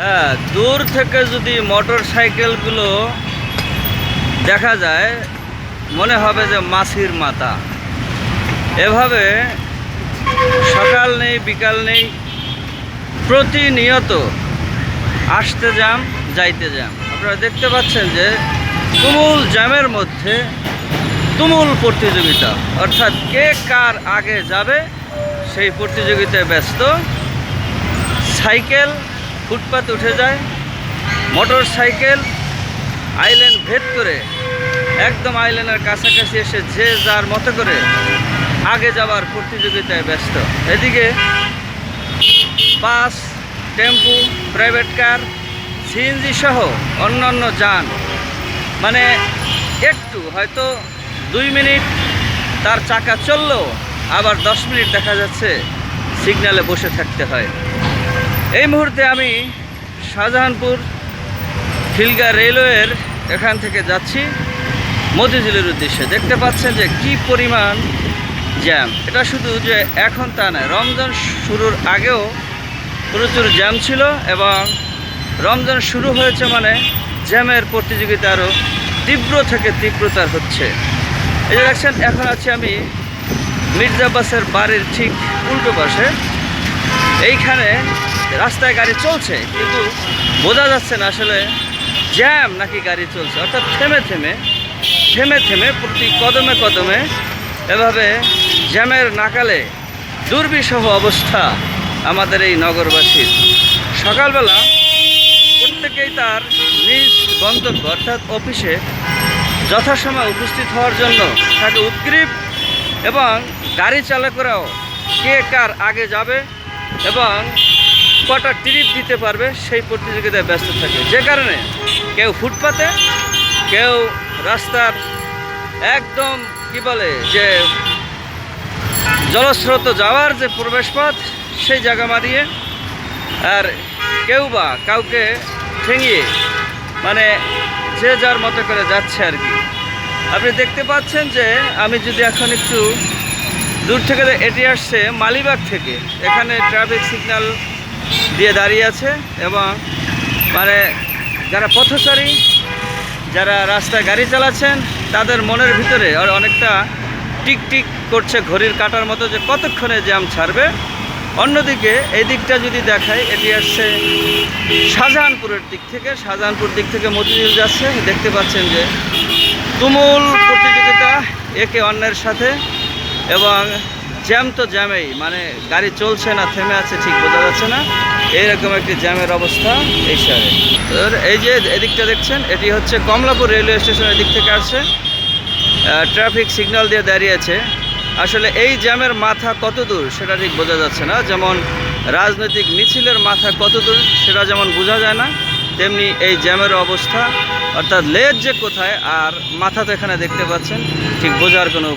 হ্যাঁ দূর থেকে যদি মোটর সাইকেলগুলো দেখা যায়, মনে হবে যে মাছির মাথা। এভাবে সকাল নেই, বিকাল নেই, প্রতিনিয়ত আসতে যাম যাইতে যাম আপনারা দেখতে পাচ্ছেন যে তুমুল জ্যামের মধ্যে তুমুল প্রতিযোগিতা। অর্থাৎ কে কার আগে যাবে, সেই প্রতিযোগিতায় ব্যস্ত। সাইকেল ফুটপাত উঠে যায় মোটর সাইকেল আইল্যান্ড ভেদ করে, একদম আইল্যান্ডের কাছাকাছি এসে যে যার মতো করে আগে যাওয়ার প্রতিযোগিতায় ব্যস্ত। এদিকে বাস, টেম্পু প্রাইভেট কার সিএনজি সহ অন্যান্য যান মানে একটু, হয়তো দুই মিনিট তার চাকা চললেও আবার দশ মিনিট দেখা যাচ্ছে সিগন্যালে বসে থাকতে হয়। এই মুহূর্তে আমি শাহজাহানপুর খিলগা রেলওয়ের এখান থেকে যাচ্ছি মতিঝিলের উদ্দেশ্যে। দেখতে পাচ্ছেন যে কি পরিমাণ জ্যাম। এটা শুধু যে এখন তা নয়, রমজান শুরুর আগেও প্রচুর জ্যাম ছিল এবং রমজান শুরু হয়েছে মানে জ্যামের প্রতিযোগিতা আরও তীব্র থেকে তীব্রতার হচ্ছে। এই যে দেখছেন, এখন আছি আমি মির্জাবাসের বাড়ির ঠিক উল্টো পাশে। এইখানে রাস্তায় গাড়ি চলছে, কিন্তু বোঝা যাচ্ছে না আসলে জ্যাম নাকি গাড়ি চলছে। অর্থাৎ থেমে থেমে থেমে থেমে প্রতি কদমে কদমে এভাবে জ্যামের নাকালে দুর্বিষহ অবস্থা আমাদের এই নগরবাসীর। সকালবেলা প্রত্যেকেই তার নিজ গন্তব্য, অর্থাৎ অফিসে যথাসময় উপস্থিত হওয়ার জন্য থাকে উদ্গ্রীব এবং গাড়ি চালকরাও কে কার আগে যাবে এবং কটা ট্রিপ দিতে পারবে সেই প্রতিযোগিতায় ব্যস্ত থাকে। যে কারণে কেউ ফুটপাতে, কেউ রাস্তার একদম কি বলে যে জলস্রোত যাওয়ার যে প্রবেশপথ, সেই জায়গা মারিয়ে আর কেউ বা কাউকে ঠেঙিয়ে মানে যে যার মতো করে যাচ্ছে আর কি। আপনি দেখতে পাচ্ছেন যে আমি যদি এখন একটু দূর থেকে এটি আসছে মালিবাগ থেকে, এখানে ট্রাফিক সিগন্যাল দিয়ে দাঁড়িয়ে আছে এবং মানে যারা পথচারী, যারা রাস্তায় গাড়ি চালাচ্ছেন, তাদের মনের ভিতরে আর অনেকটা টিক টিক করছে ঘড়ির কাটার মতো যে কতক্ষণে জ্যাম ছাড়বে। অন্যদিকে এই দিকটা যদি দেখাই, এটি আসছে শাহজাহানপুরের দিক থেকে। শাহজাহানপুর দিক থেকে মতিঝিল যাচ্ছে। দেখতে পাচ্ছেন যে তুমুল প্রতিযোগিতা, একে অন্যের সাথে এবং জ্যাম তো জ্যামেই মানে গাড়ি চলছে না, থেমে আছে ঠিক বোঝা যাচ্ছে না। এইরকম একটি জ্যামের অবস্থা এই শহরে। এই যে এদিকটা দেখছেন, এটি হচ্ছে কমলাপুর রেলওয়ে স্টেশন এদিক থেকে আসছে। ট্রাফিক সিগন্যাল দিয়ে দাঁড়িয়েছে আসলে এই জ্যামের মাথা কত দূর সেটা ঠিক বোঝা যাচ্ছে না। যেমন রাজনৈতিক মিছিলের মাথা কত দূর সেটা যেমন বোঝা যায় না, তেমনি এই জ্যামের অবস্থা, অর্থাৎ লেজ যে কোথায়, আর মাথা তো এখানে দেখতে পাচ্ছেন, ঠিক বোঝার কোনো